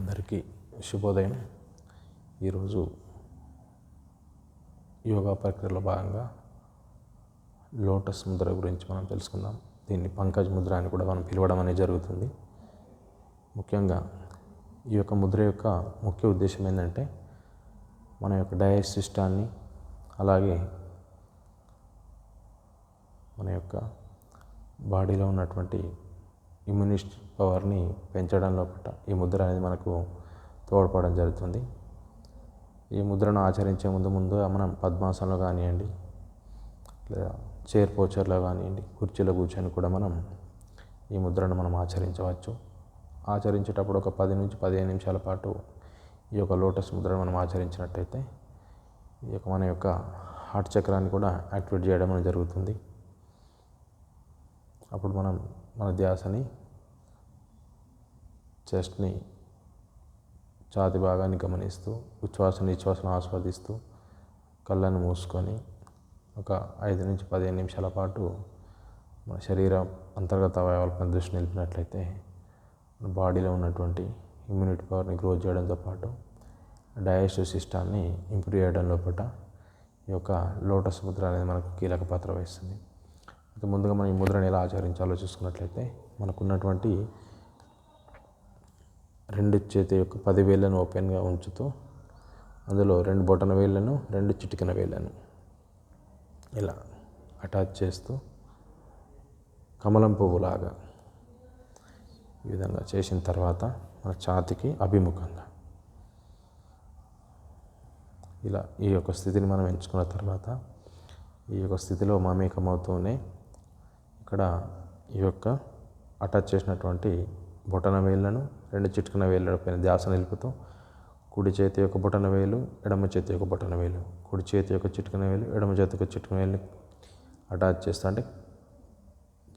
అందరికీ శుభోదయం. ఈరోజు యోగా ప్రక్రియలో భాగంగా లోటస్ ముద్ర గురించి మనం తెలుసుకుందాం. దీన్ని పంకజ్ ముద్ర అని కూడా మనం పిలవడం అనేది జరుగుతుంది. ముఖ్యంగా ఈ యొక్క ముద్ర యొక్క ముఖ్య ఉద్దేశం ఏంటంటే మన యొక్క డయస్ సిస్టాన్ని అలాగే మన యొక్క బాడీలో ఉన్నటువంటి ఇమ్యూనిస్ట్ పవర్ని పెంచడంలో పట్ల ఈ ముద్ర అనేది మనకు తోడ్పడడం జరుగుతుంది. ఈ ముద్రను ఆచరించే ముందు ముందు మనం పద్మాసనంలో కానివ్వండి లేదా చైర్ పోచర్లో కానివ్వండి కుర్చీలో కూర్చొని కూడా మనం ఈ ముద్రను మనం ఆచరించవచ్చు. ఆచరించేటప్పుడు ఒక పది నుంచి పదిహేను నిమిషాల పాటు ఈ యొక్క లోటస్ ముద్రను మనం ఆచరించినట్టయితే ఈ యొక్క మన యొక్క హార్ట్ చక్రాన్ని కూడా యాక్టివేట్ చేయడం జరుగుతుంది. అప్పుడు మనం మన ధ్యాసని చెస్ట్ని ఛాతి భాగాన్ని గమనిస్తూ ఉచ్ఛ్వాస నిశ్వాసను ఆస్వాదిస్తూ కళ్ళను మూసుకొని ఒక ఐదు నుంచి పదిహేను నిమిషాల పాటు మన శరీర అంతర్గత అవయవాలపై దృష్టి నిలిపినట్లయితే మన బాడీలో ఉన్నటువంటి ఇమ్యూనిటీ పవర్ని గ్రో చేయడంతో పాటు డైజెస్టివ్ సిస్టాన్ని ఇంప్రూవ్ చేయడం లోపల ఈ యొక్క లోటస్ ముద్ర అనేది మనకు కీలక పాత్ర వహిస్తుంది. అయితే ముందుగా మనం ఈ ముద్రను ఎలా ఆచరించాలో చూసుకున్నట్లయితే మనకున్నటువంటి రెండు చేతి యొక్క పది వేళ్ళను ఓపెన్గా ఉంచుతూ అందులో రెండు బొటన వేళ్ళను రెండు చిటికన వేళ్ళను ఇలా అటాచ్ చేస్తూ కమలం పువ్వులాగా ఈ విధంగా చేసిన తర్వాత మన ఛాతికి అభిముఖంగా ఇలా ఈ యొక్క స్థితిని మనం ఎంచుకున్న తర్వాత ఈ యొక్క స్థితిలో మమేకమవుతూనే ఇక్కడ ఈ యొక్క అటాచ్ చేసినటువంటి బొటన వేళ్ళను రెండు చిట్కన వేళ్ళ పైన ధ్యాస నిలుపుతూ కుడి చేతి యొక్క బొటన వేలు ఎడమ చేతి యొక్క బొటన వేలు కుడి చేతి యొక్క చిట్కన వేలు ఎడమ చేతి యొక్క చిట్కన వేలు అటాచ్ చేస్తూ అంటే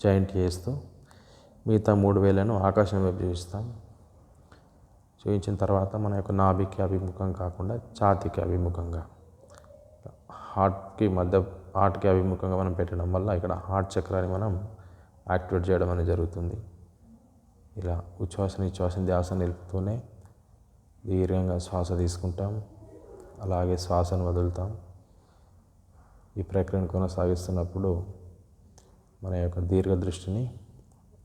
జాయింట్ చేస్తూ మిగతా మూడు వేలను ఆకాశం వైపు చూపిస్తాం. చూపించిన తర్వాత మన యొక్క నాభికి అభిముఖం కాకుండా ఛాతికి అభిముఖంగా హార్ట్కి మధ్య హార్ట్కి అభిముఖంగా మనం పెట్టడం వల్ల ఇక్కడ హార్ట్ చక్రాన్ని మనం యాక్టివేట్ చేయడం అనేది జరుగుతుంది. ఇలా ఉచ్ఛ్వాస నిశ్వాస ధ్యాస నిలుపుతూనే దీర్ఘంగా శ్వాస తీసుకుంటాం. అలాగే శ్వాసను వదులుతాం. ఈ ప్రక్రియను కొనసాగిస్తున్నప్పుడు మన యొక్క దీర్ఘ దృష్టిని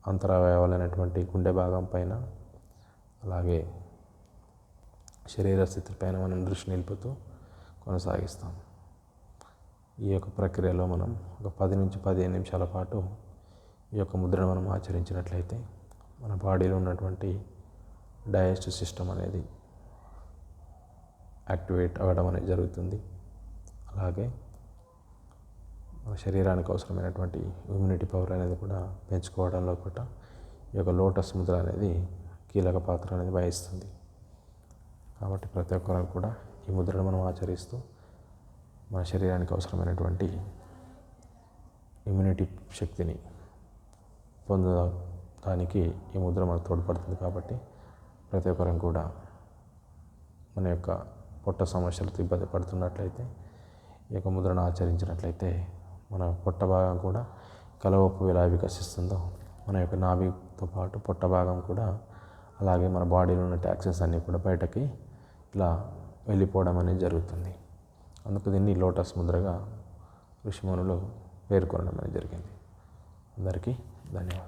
అంతరావయవాలైనటువంటి గుండె భాగం పైన అలాగే శరీర స్థితిపైన మనం దృష్టి నిలుపుతూ కొనసాగిస్తాం. ఈ యొక్క ప్రక్రియలో మనం ఒక పది నుంచి పదిహేను నిమిషాల పాటు ఈ యొక్క ముద్రను మనం ఆచరించినట్లయితే మన బాడీలో ఉన్నటువంటి డైజెస్టివ్ సిస్టమ్ అనేది యాక్టివేట్ అవ్వడం అనేది జరుగుతుంది. అలాగే మన శరీరానికి అవసరమైనటువంటి ఇమ్యూనిటీ పవర్ అనేది కూడా పెంచుకోవడంలో కూడా ఈ యొక్క లోటస్ ముద్ర అనేది కీలక పాత్ర అనేది వహిస్తుంది. కాబట్టి ప్రతి ఒక్కరు కూడా ఈ ముద్రను మనం ఆచరిస్తూ మన శరీరానికి అవసరమైనటువంటి ఇమ్యూనిటీ శక్తిని పొందడానికి ఈ ముద్ర మనకు తోడ్పడుతుంది కాబట్టి ప్రతి ఒక్కరం కూడా మన యొక్క పొట్ట సమస్యలతో ఇబ్బంది పడుతున్నట్లయితే ఈ యొక్క ముద్రను ఆచరించినట్లయితే మన పొట్ట భాగం కూడా కలవప్పు ఎలా వికసిస్తుందో మన యొక్క నాభితో పాటు పొట్ట భాగం కూడా అలాగే మన బాడీలో ఉన్న ట్యాక్సెస్ అన్నీ కూడా బయటకి ఇలా వెళ్ళిపోవడం అనేది జరుగుతుంది. అందుకు దీన్ని లోటస్ ముద్రగా ఋషిమునులు పేర్కొనడం అనేది జరిగింది. అందరికీ ధన్యవాదాలు.